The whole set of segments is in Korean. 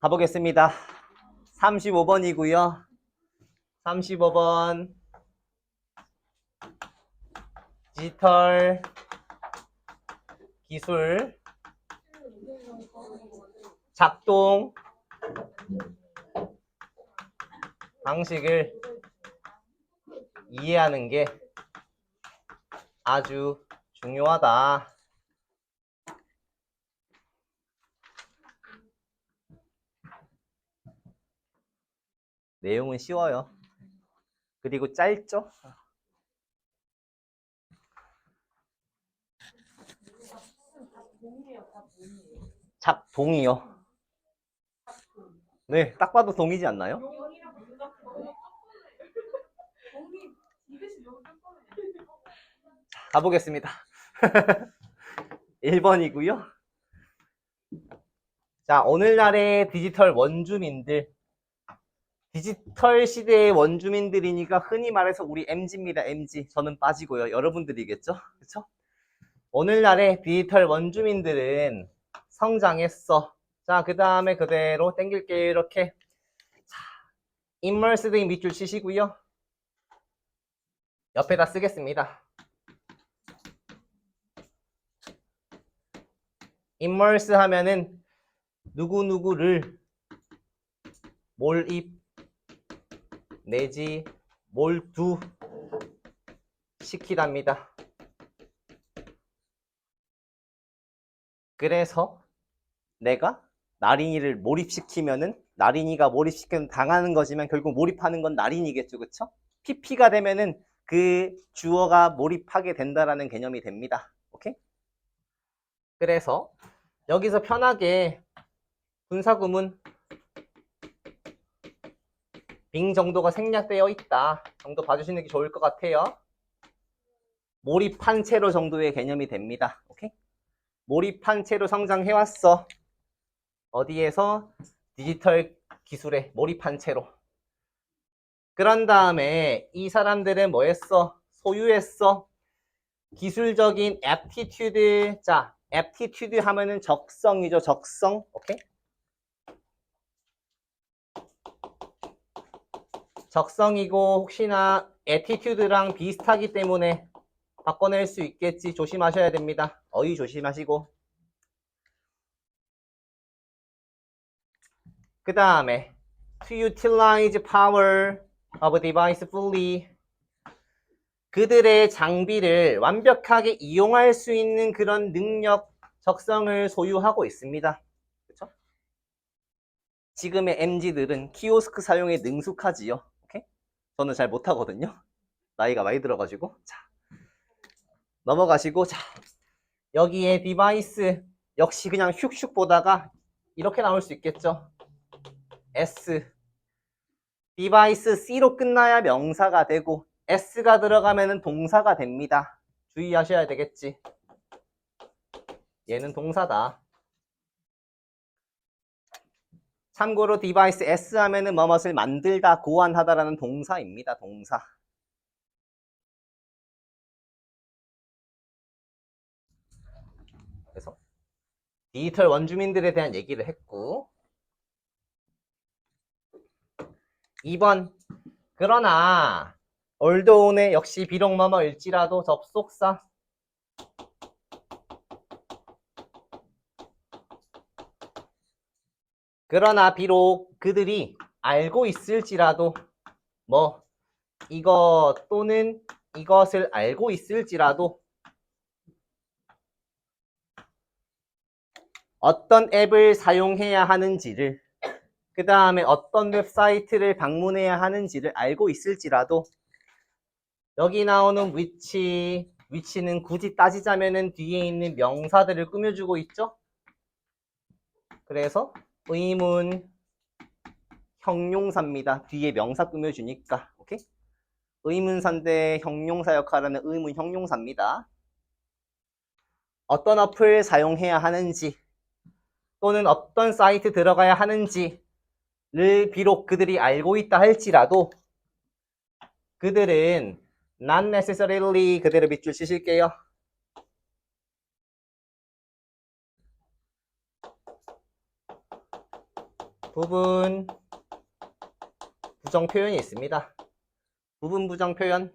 가보겠습니다. 35번이고요. 35번 디지털 기술 작동 방식을 이해하는 게 아주 중요하다. 내용은 쉬워요. 그리고 짧죠? 작동이요. 네, 딱 봐도 동이지 않나요? 가보겠습니다. 1번이고요. 자, 오늘날의 디지털 원주민들. 디지털 시대의 원주민들이니까 흔히 말해서 우리 MG입니다. MG. 저는 빠지고요. 여러분들이겠죠? 그쵸? 오늘날의 디지털 원주민들은 성장했어. 자, 그 다음에 그대로 땡길게요. 이렇게. 자, immersed인 밑줄 치시고요. 옆에다 쓰겠습니다. immerse 하면은 누구누구를 몰입 내지 몰두 시키답니다. 그래서 내가 나린이를 몰입시키면은 나린이가 몰입시키면 당하는 거지만 결국 몰입하는 건 나린이겠죠. 그쵸? PP가 되면은 그 주어가 몰입하게 된다라는 개념이 됩니다. 오케이? 그래서 여기서 편하게 분사구문 빙 정도가 생략되어 있다 정도 봐주시는 게 좋을 것 같아요. 몰입한 채로 정도의 개념이 됩니다. 오케이? 몰입한 채로 성장해왔어. 어디에서? 디지털 기술에 몰입한 채로. 그런 다음에 이 사람들은 뭐 했어? 소유했어? 기술적인 aptitude. 자, aptitude 하면은 적성이죠, 적성. 오케이? 적성이고 혹시나 attitude랑 비슷하기 때문에 바꿔낼 수 있겠지. 조심하셔야 됩니다. 어휘 조심하시고. 그 다음에 to utilize power of device fully 그들의 장비를 완벽하게 이용할 수 있는 그런 능력, 적성을 소유하고 있습니다. 그렇죠? 지금의 MZ들은 키오스크 사용에 능숙하지요. 저는 잘 못하거든요. 나이가 많이 들어가지고. 자, 넘어가시고, 자, 여기에 디바이스 역시 그냥 슉슉 보다가 이렇게 나올 수 있겠죠. S. 디바이스 C로 끝나야 명사가 되고 S가 들어가면은 동사가 됩니다. 주의하셔야 되겠지. 얘는 동사다. 참고로 디바이스 S 하면은 뭐뭇을 만들다, 고안하다라는 동사입니다. 동사. 그래서 디지털 원주민들에 대한 얘기를 했고 2번 그러나 올드온의 역시 비록 뭐뭐일지라도 접속사 그러나 비록 그들이 알고 있을지라도 뭐 이거 또는 이것을 알고 있을지라도 어떤 앱을 사용해야 하는지를 그 다음에 어떤 웹사이트를 방문해야 하는지를 알고 있을지라도 여기 나오는 위치, 위치는 굳이 따지자면은 뒤에 있는 명사들을 꾸며주고 있죠? 그래서 의문 형용사입니다. 뒤에 명사 꾸며주니까. 오케이? 의문사인데 형용사 역할하는 의문 형용사입니다. 어떤 어플 사용해야 하는지 또는 어떤 사이트 들어가야 하는지를 비록 그들이 알고 있다 할지라도 그들은 not necessarily 그대로 밑줄 치실게요. 부분 부정 표현이 있습니다. 부분 부정 표현.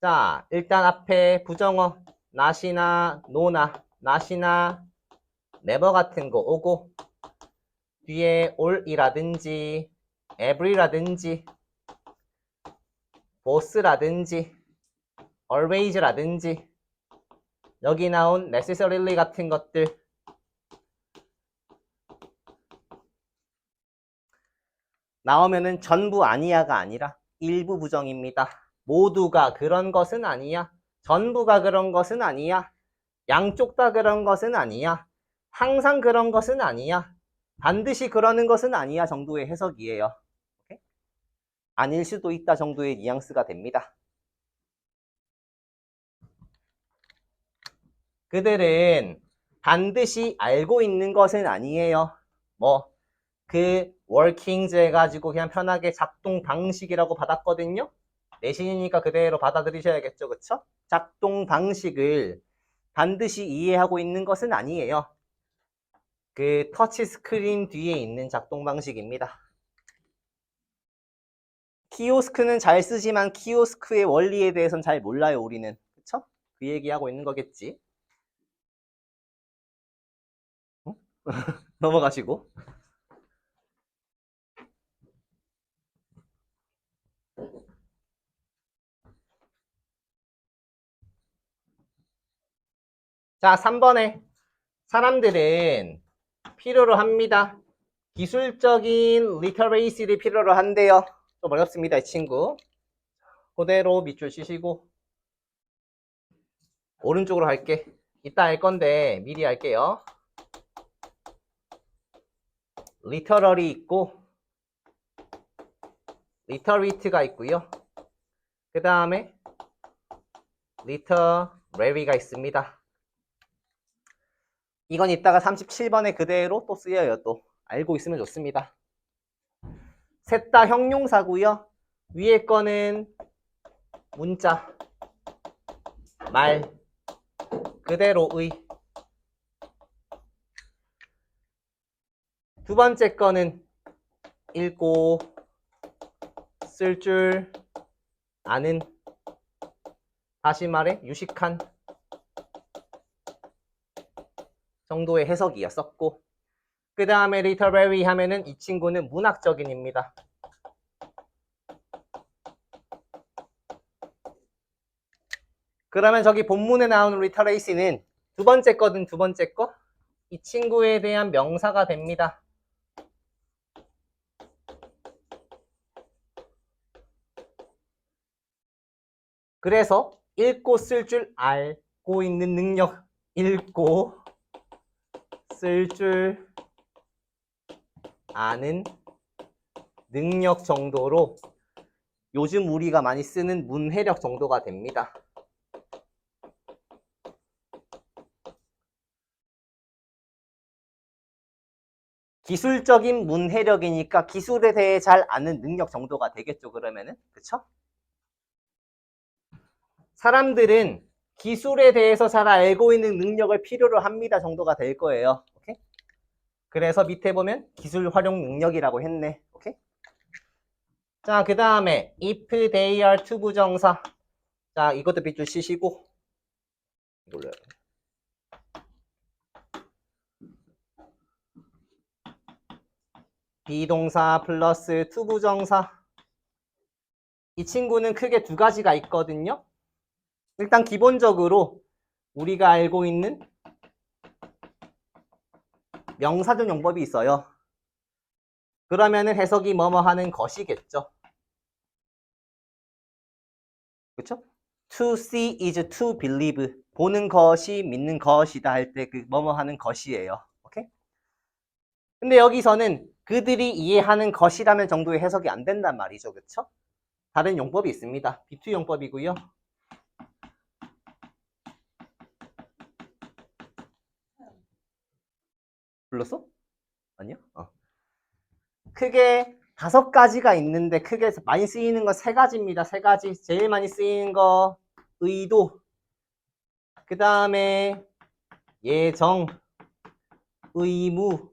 자, 일단 앞에 부정어 not이나 no나 not이나 never 같은 거 오고 뒤에 all이라든지 every라든지 both라든지 always라든지 여기 나온 necessarily 같은 것들 나오면은 전부 아니야가 아니라 일부 부정입니다. 모두가 그런 것은 아니야. 전부가 그런 것은 아니야. 양쪽 다 그런 것은 아니야. 항상 그런 것은 아니야. 반드시 그러는 것은 아니야 정도의 해석이에요. 오케이? 아닐 수도 있다 정도의 뉘앙스가 됩니다. 그들은 반드시 알고 있는 것은 아니에요. 뭐, 그, workings 해가지고 그냥 편하게 작동 방식이라고 받았거든요? 내신이니까 그대로 받아들이셔야겠죠, 그쵸? 작동 방식을 반드시 이해하고 있는 것은 아니에요. 그, 터치 스크린 뒤에 있는 작동 방식입니다. 키오스크는 잘 쓰지만 키오스크의 원리에 대해서는 잘 몰라요, 우리는. 그쵸? 그 얘기하고 있는 거겠지. 넘어가시고. 자, 3번에 사람들은 필요로 합니다. 기술적인 리터레이시를 필요로 한대요. 좀 어렵습니다, 이 친구. 그대로 밑줄 치시고 오른쪽으로 할게. 이따 할 건데 미리 할게요. 리터럴이 있고 리터리트가 있고요. 그 다음에 리터레리가 있습니다. 이건 이따가 37번에 그대로 또 쓰여요. 또 알고 있으면 좋습니다. 셋 다 형용사고요. 위에 거는 문자, 말, 그대로의 두 번째 거는 읽고 쓸 줄 아는 다시 말해 유식한 정도의 해석이었었고 그 다음에 literary 하면은 이 친구는 문학적인입니다. 그러면 저기 본문에 나오는 literacy는 두 번째 거든 두 번째 거? 이 친구에 대한 명사가 됩니다. 그래서 읽고 쓸 줄 알고 있는 능력, 읽고 쓸 줄 아는 능력 정도로 요즘 우리가 많이 쓰는 문해력 정도가 됩니다. 기술적인 문해력이니까 기술에 대해 잘 아는 능력 정도가 되겠죠, 그러면은. 그쵸? 사람들은 기술에 대해서 잘 알고 있는 능력을 필요로 합니다 정도가 될 거예요. 오케이? 그래서 밑에 보면 기술 활용 능력이라고 했네. 오케이? 자, 그 다음에 if they are to 부정사. 자, 이것도 밑줄 치시고 돼. 비동사 플러스 to 부정사. 이 친구는 크게 두 가지가 있거든요. 일단 기본적으로 우리가 알고 있는 명사전 용법이 있어요. 그러면은 해석이 뭐뭐 하는 것이겠죠. 그쵸? To see is to believe. 보는 것이 믿는 것이다 할 때 그 뭐뭐 하는 것이에요. 오케이? 근데 여기서는 그들이 이해하는 것이라면 정도의 해석이 안 된단 말이죠. 그쵸? 다른 용법이 있습니다. 비투 용법이고요. 불렀어? 아니요? 어. 크게 다섯 가지가 있는데 크게 많이 쓰이는 건 세 가지입니다. 세 가지. 제일 많이 쓰이는 거 의도. 그 다음에 예정, 의무,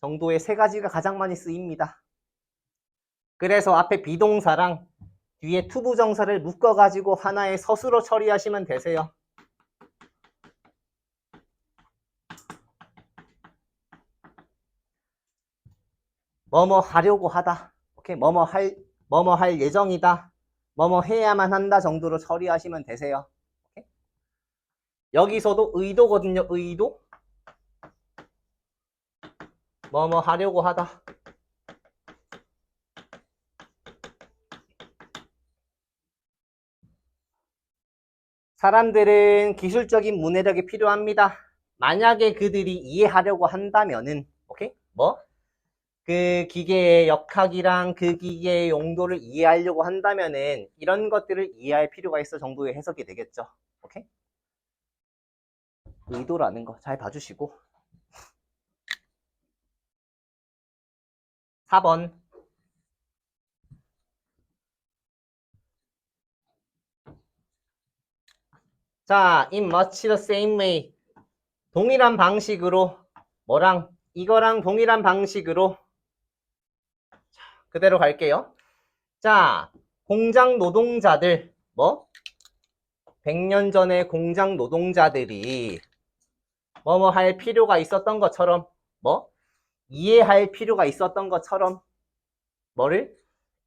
정도의 세 가지가 가장 많이 쓰입니다. 그래서 앞에 비동사랑 뒤에 투부정사를 묶어가지고 하나의 서술어 처리하시면 되세요. 뭐뭐 하려고 하다. 오케이. 뭐뭐 할, 뭐뭐 할 예정이다. 뭐뭐 해야만 한다 정도로 처리하시면 되세요. 여기서도 의도거든요. 의도. 뭐뭐 하려고 하다. 사람들은 기술적인 문해력이 필요합니다. 만약에 그들이 이해하려고 한다면은, 오케이? 뭐? 그 기계의 역학이랑 그 기계의 용도를 이해하려고 한다면은 이런 것들을 이해할 필요가 있어 정도의 해석이 되겠죠. 오케이? 의도라는 거 잘 봐주시고. 4번. 자, in much the same way. 동일한 방식으로 뭐랑 이거랑 동일한 방식으로 자, 그대로 갈게요. 자, 공장 노동자들 뭐 100년 전에 공장 노동자들이 뭐뭐 할 필요가 있었던 것처럼 뭐 이해할 필요가 있었던 것처럼 뭐를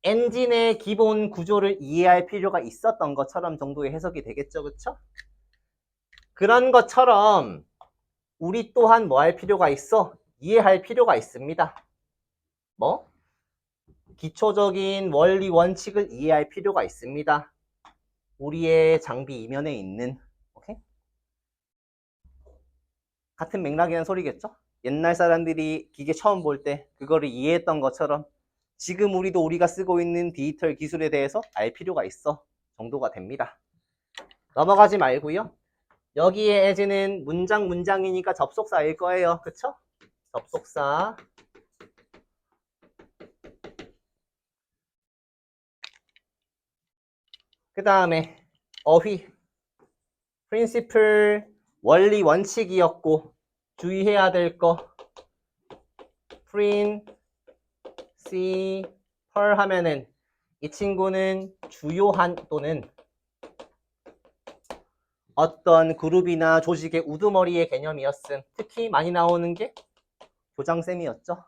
엔진의 기본 구조를 이해할 필요가 있었던 것처럼 정도의 해석이 되겠죠, 그쵸? 그런 것처럼 우리 또한 뭐 할 필요가 있어? 이해할 필요가 있습니다. 뭐? 기초적인 원리 원칙을 이해할 필요가 있습니다. 우리의 장비 이면에 있는 오케이? 같은 맥락이라는 소리겠죠? 옛날 사람들이 기계 처음 볼 때 그거를 이해했던 것처럼 지금 우리도 우리가 쓰고 있는 디지털 기술에 대해서 알 필요가 있어 정도가 됩니다. 넘어가지 말고요. 여기에 as는 문장 문장이니까 접속사일 거예요. 그쵸? 접속사. 그 다음에 어휘. principle 원리 원칙이었고 주의해야 될 거. 펄 하면은 이 친구는 주요한 또는 어떤 그룹이나 조직의 우두머리의 개념이었음. 특히 많이 나오는 게 교장쌤이었죠.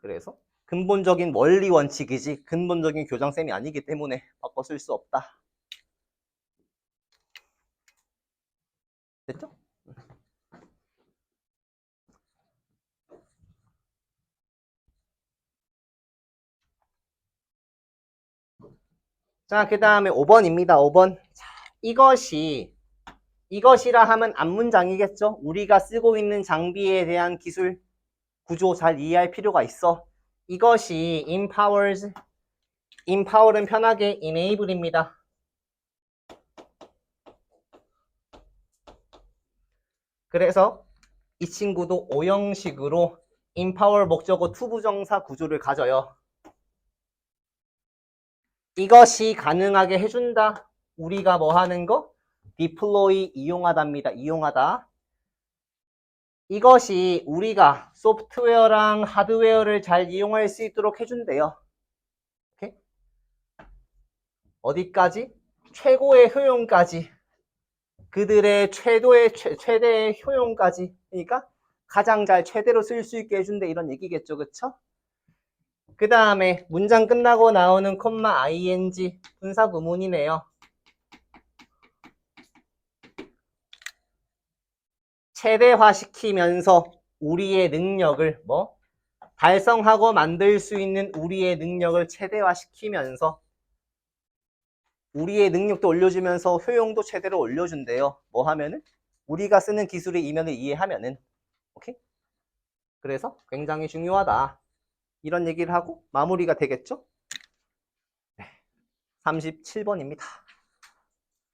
그래서 근본적인 원리 원칙이지 근본적인 교장쌤이 아니기 때문에 바꿔 쓸 수 없다. 됐죠? 자, 그 다음에 5번입니다. 5번. 자, 이것이, 이것이라 하면 앞문장이겠죠? 우리가 쓰고 있는 장비에 대한 기술, 구조 잘 이해할 필요가 있어. 이것이 empowers, empower은 편하게 enable입니다. 그래서 이 친구도 오형식으로 empower 목적어 투부정사 구조를 가져요. 이것이 가능하게 해준다. 우리가 뭐 하는 거? deploy 이용하다입니다. 이용하다. 이것이 우리가 소프트웨어랑 하드웨어를 잘 이용할 수 있도록 해준대요. 오케이? 어디까지? 최고의 효용까지. 그들의 최도의 최, 최대의 효용까지. 그러니까 가장 잘 최대로 쓸 수 있게 해준대 이런 얘기겠죠. 그쵸? 그 다음에 문장 끝나고 나오는 콤마 ing 분사 구문이네요. 최대화시키면서 우리의 능력을 뭐 달성하고 만들 수 있는 우리의 능력을 최대화시키면서 우리의 능력도 올려주면서 효용도 최대로 올려준대요. 뭐 하면은 우리가 쓰는 기술의 이면을 이해하면은 오케이? 그래서 굉장히 중요하다. 이런 얘기를 하고 마무리가 되겠죠? 네. 37번입니다.